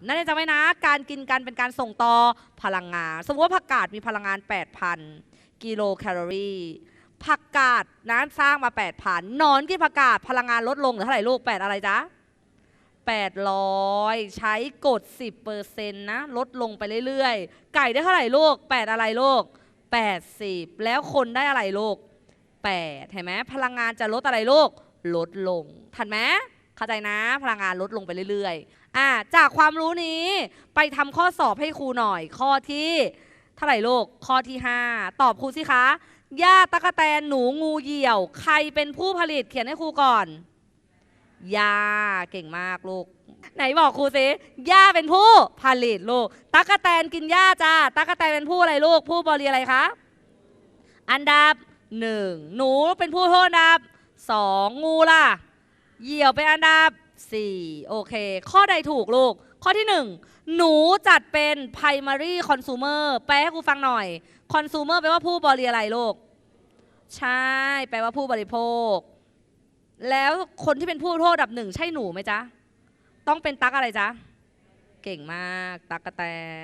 3นั่นเองจำไว้นะ การกินกันเป็นการส่งต่อพลังงาน สมมติว่าผักกาดมีพลังงาน 8,000 กิโลแคลอรี่ผักกาดนะสร้างมา 8,000นอนกินผักกาดพลังงานลดลงเหลือเท่าไหร่ลูก 8 อะไรจ๊ะ800 ใช้กด 10%นะลดลงไปเรื่อยๆ ไก่ได้เท่าไหร่ลูก 8 อะไรลูก 80 แล้วคนได้อะไรลูก 8 เห็นไหมพลังงานจะลดอะไรลูก ลดลง ทันไหม เข้าใจนะ พลังงานลดลงไปเรื่อยๆอะจากความรู้นี้ไปทำข้อสอบให้ครูหน่อย ข้อที่เท่าไหร่ลูกข้อที่ 5 ตอบครูสิคะหญ้าตะกะแตนหนูงูเหยี่ยว ใครเป็นผู้ผลิตเขียนให้ครูก่อนยาเก่งมากลูกไหนบอกครูสิย่าเป็นผู้ผลิตลูกตั๊กแตนกินหญ้าจ้าตั๊กแตนเป็นผู้อะไรลูก ผู้บริอะไรคะอันดับหนึ่งหนูเป็นผู้โทษอันดับสองงูล่ะ เหยี่ยวเป็นอันดับสี่โอเค ข้อใดถูกลูก ข้อที่หนึ่งหนูจัดเป็น primary consumer แปลให้ครูฟังหน่อย consumer แปลว่าผู้บริอะไรลูก ใช่ แปลว่าผู้บริโภค แล้วคนที่เป็นผู้โทษอันดับหนึ่งใช่หนูไหมจ๊ะ ต้องเป็นตักอะไรจ๊ะ เก่งมาก ตั๊กกะแต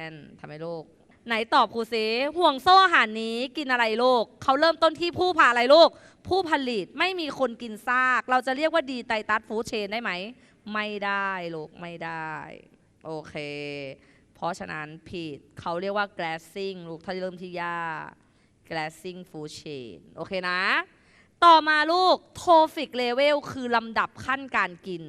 นทำให้ลูก ไหนตอบครูซิห่วงโซ่อาหารนี้กินอะไรลูกเขาเริ่มต้นที่ผู้ผ่าอะไรลูกผู้ผลิตไม่มีคนกินซาก เราจะเรียกว่าดีไตตัสฟู้ดเชนได้ไหม ไม่ได้ลูกไม่ได้ โอเค เพราะฉะนั้นผิดเขาเรียกว่า grassing ลูกถ้าเริ่มที่ยา grassing food chain โอเคนะ ต่อมาลูกโทฟิกเลเวลคือลำดับขั้นการกิน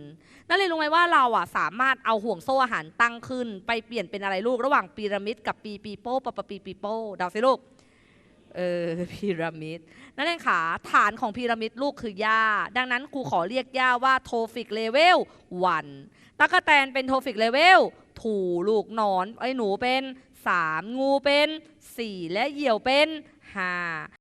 นั่นเลยรู้ไหมว่าเราอะสามารถเอาห่วงโซ่อาหารตั้งขึ้น ไปเปลี่ยนเป็นอะไรลูก ระหว่างพีระมิดกับปีปีโป้ปะปะปีปีโป้เดาสิลูก เออพีระมิด นั่นเองค่ะฐานของพีระมิดลูกคือหญ้าดังนั้นครูขอเรียกหญ้าว่าโทฟิกเลเวลวันตั๊กแตนเป็นโทฟิกเลเวลถูลูกนอนไอ้หนูเป็น 3 งูเป็น 4 และเหยี่ยวเป็น 5